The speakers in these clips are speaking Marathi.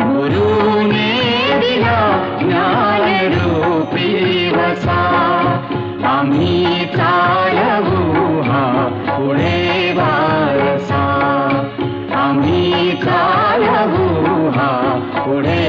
गुरु ज्ञानरूपी वसा। अमिका लगुहा पुणे वसा अमि पुणे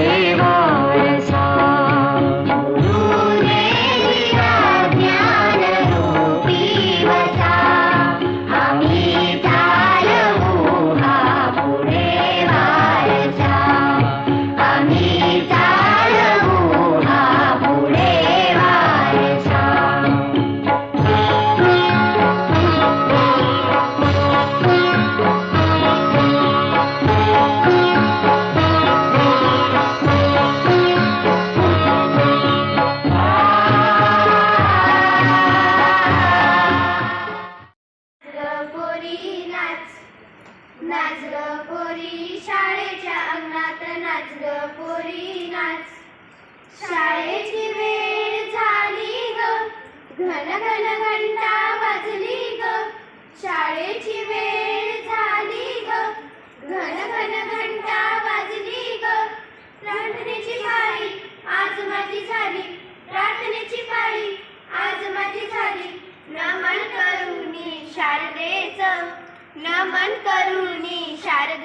शाळेची वेळ झाली ग. घन घन घंटा वाजली ग. शाळेची वेळ झाली ग. घन घन घंटा वाजली ग. प्रार्थनेची पाळी आज माझी झाली. प्रार्थनेची पाळी आज माझी झाली. नमन करुणी शारदेच. नमन करुणी शारदे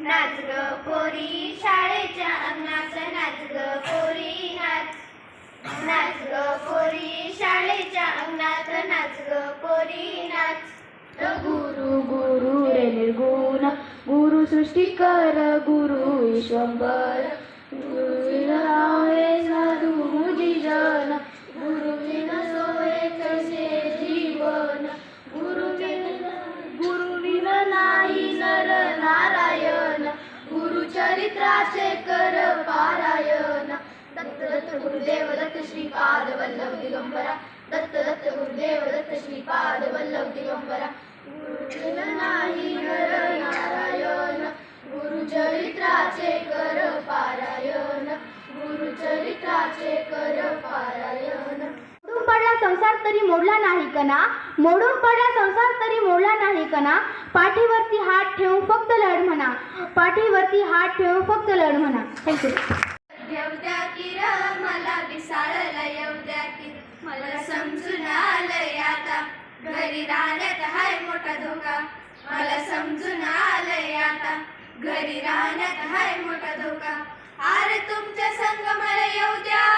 नाच ग पोरी शाळेच्या अंगणात नाच ग पोरी नाच. नाच ग पोरी शाळेच्या अंगणात नाच ग पोरी नाच. गुरु गुरु रे निर्गुण गुरु सृष्टीकर गुरु गुरु ईश्वर गुरुदेव दत्त श्रीपाद वल्लभ दिगंबरा दत्त दत्त गुरुदेव दत्त श्रीपाद वल्लभ दिगंबरा गुरुजन नाही नर नारायण गुरु चरित्राचे कर पारायण गुरु चरित्राचे कर पारायण मोडून पडला संसार तरी मोडला नाही कना। मोडून पडला संसार तरी मोडला नाही कना। पाठीवरती हात ठेवून फक्त लढ म्हणा। पाठीवरती हात ठेवून फक्त लढ म्हणा. थँक्यू घरी राहण्यात हाय मोठा धोका. मला समजून आलंय आता. घरी राहण्यात हाय मोठा धोका. अरे तुमच्या संग मला येऊ द्या.